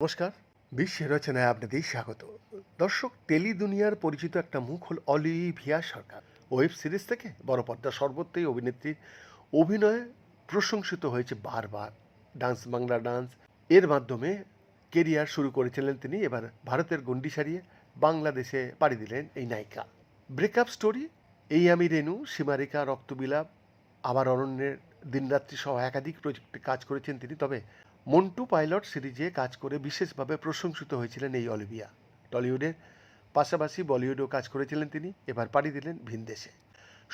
নমস্কার বিশ্বের রচনায় আপনাদের স্বাগত। দর্শক টেলি দুনিয়ার পরিচিত একটা মুখ হল অলিভিয়া সরকার। ওয়েব সিরিজ থেকে বড় পর্দা সর্বত্রই অভিনেত্রীর অভিনয়ে প্রশংসিত হয়েছে বারবার। ডান্স, বাংলা ডান্স, এর মাধ্যমে কেরিয়ার শুরু করেছিলেন তিনি। এবার ভারতের গণ্ডি সারিয়ে বাংলাদেশে পাড়ি দিলেন এই নায়িকা। ব্রেকআপ স্টোরি, এই আমি রেনু, সীমারেখা, রক্তবিলাপ, আবার অরণ্যের দিনরাত্রি সহ একাধিক প্রজেক্টে কাজ করেছেন তিনি, তবে মন্টু পাইলট সিরিজে কাজ করে বিশেষভাবে প্রশংসিত হয়েছিলেন এই অলিভিয়া। টলিউডের পাশাপাশি বলিউডেও কাজ করেছিলেন তিনি, এবার পাড়ি দিলেন ভিনদেশে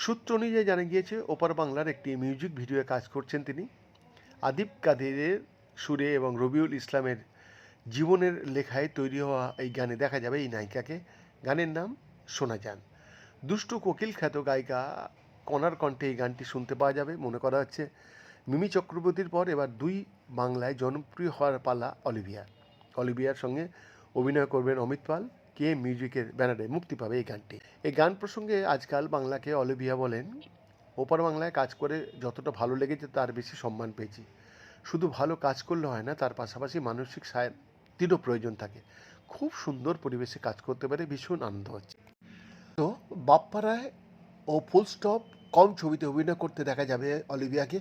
সূত্র অনুযায়ী জানা গিয়েছে, ওপার বাংলার একটি মিউজিক ভিডিওয়ে কাজ করছেন তিনি। আদিব কাদেরের সুরে এবং রবিউল ইসলামের জীবনের লেখায় তৈরি হওয়া এই গানে দেখা যাবে এই নায়িকাকে। গানের নাম শোনা যান দুষ্টু কোকিল খ্যাত গায়িকা কণার কণ্ঠে এই গানটি শুনতে পাওয়া যাবে। মনে করা হচ্ছে মিমি চক্রবর্তীর পর এবার দুই বাংলায় জনপ্রিয় হওয়ার পালা অলিভিয়া। অলিভিয়ার সঙ্গে অভিনয় করবেন অমিত পাল। কে মিউজিকের ব্যানারে মুক্তি পাবে এই গানটি? এই গান প্রসঙ্গে আজকাল বাংলাকে অলিভিয়া বলেন, ওপার বাংলায় কাজ করে যতটা ভালো লেগেছে তার বেশি সম্মান পেয়েছি। শুধু ভালো কাজ করলে হয় না, তার পাশাপাশি মানসিক শান্তিরও প্রয়োজন থাকে। খুব সুন্দর পরিবেশে কাজ করতে পারে ভীষণ আনন্দ হচ্ছে। তো বাপ্পারায় ও ফুল স্টপ কম ছবিতে অভিনয় করতে দেখা যাবে অলিভিয়াকে।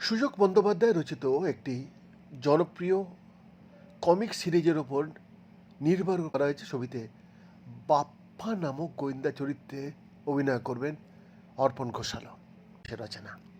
সুযোগ বন্দ্যোপাধ্যায় রচিত একটি জনপ্রিয় কমিক সিরিজের ওপর নির্ভর করা হয়েছে ছবিতে বাপ্পা নামক গোয়েন্দা চরিত্রে অভিনয় করবেন অর্পণ ঘোষালও। সে রচনা।